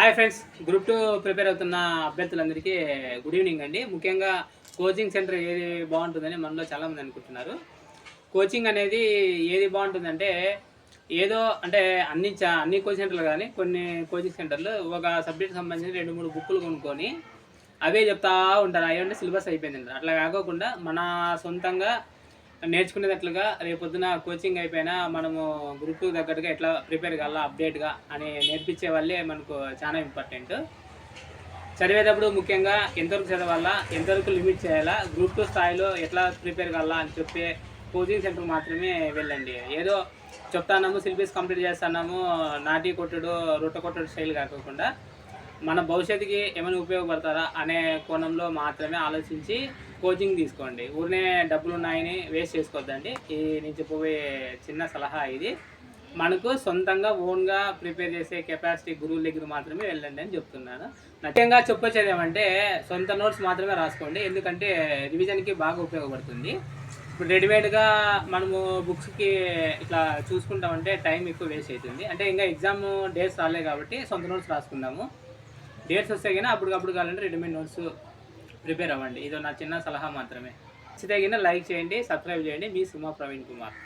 Hi friends group two prepare అవుతున్న అభ్యర్థులందరికీ good evening అండి. ముఖ్యంగా కోచింగ్ సెంటర్ ఏది బాగుంటుందని మనలో చాలామంది అనుకుంటున్నారు. కోచింగ్ అనేది ఏది బాగుంటుందంటే ఏదో అంటే అన్ని చా అన్ని కోచింగ్ సెంటర్లు కానీ కొన్ని కోచింగ్ సెంటర్లు ఒక సబ్జెక్ట్ సంబంధించిన రెండు మూడు బుక్కులు కొనుక్కొని అవే చెప్తా ఉంటారు. అవి సిలబస్ అయిపోయింది. అట్లా కాకోకుండా మన సొంతంగా నేర్చుకునేటట్లుగా రేపొద్దున కోచింగ్ అయిపోయినా మనము గ్రూప్ తగ్గట్టుగా ఎట్లా ప్రిపేర్ కావాలా అప్డేట్గా అని నేర్పించే వాళ్ళే మనకు చాలా ఇంపార్టెంట్ చదివేటప్పుడు ముఖ్యంగా ఎంతవరకు చదవాలా ఎంతవరకు లిమిట్ చేయాలా గ్రూప్ టూ స్థాయిలో ఎట్లా ప్రిపేర్ కావాలా అని చెప్పే కోచింగ్ సెంటర్ మాత్రమే వెళ్ళండి. ఏదో చెప్తాన్నాము సిలబస్ కంప్లీట్ చేస్తున్నాము నాటి కొట్టుడు రొట్ట కొట్టుడు స్టైల్ కాకుండా మన భవిష్యత్తుకి ఏమైనా ఉపయోగపడతారా అనే కోణంలో మాత్రమే ఆలోచించి కోచింగ్ తీసుకోండి. ఊరినే డబ్బులు ఉన్నాయని వేస్ట్ చేసుకోవద్దండి. ఈ నేను చెప్పబోయే చిన్న సలహా ఇది. మనకు సొంతంగా ఓన్గా ప్రిపేర్ చేసే కెపాసిటీ గురువుల దగ్గర మాత్రమే వెళ్ళండి అని చెప్తున్నాను. ముఖ్యంగా చెప్పొచ్చేది ఏమంటే సొంత నోట్స్ మాత్రమే రాసుకోండి. ఎందుకంటే రివిజన్కి బాగా ఉపయోగపడుతుంది. ఇప్పుడు రెడీమేడ్గా మనము బుక్స్కి ఇట్లా చూసుకుంటామంటే టైం ఎక్కువ వేస్ట్ అవుతుంది. అంటే ఇంకా ఎగ్జామ్ డేస్ రాలే కాబట్టి సొంత నోట్స్ రాసుకుందాము. డేట్స్ వస్తే కానీ అప్పటికప్పుడు కావాలంటే రెడీమేడ్ నోట్స్ ప్రిపేర్ అవ్వండి. ఇది నా చిన్న సలహా మాత్రమే. నచ్చితే లైక్ చేయండి సబ్స్క్రైబ్ చేయండి. మీ సుమా ప్రవీణ్ కుమార్.